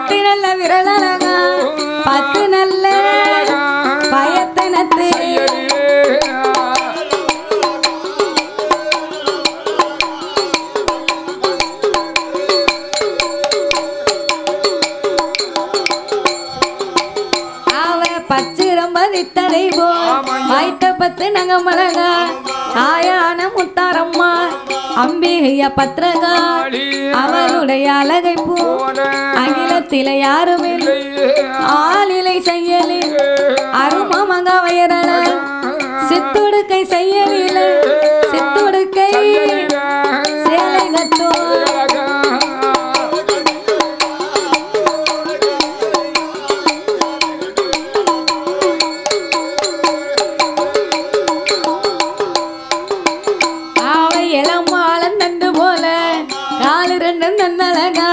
பத்து நல்ல விரலழகா பத்து நல்ல பயத்தனத்து பத்து நங்க மலகா ஆயான முத்தாரம்மா அம்பிகைய பத்திரகா அவளுடைய அழகை போல அகிலத்தில யாருமே ஆளிலை செய்யலில் அருமமங்க வயரல சித்துடுக்கை செய்யலில சித்துடுக்கை சேலை கட்டோ ஆவை எல்லாம் நாலு ரெண்டு நன்னழகா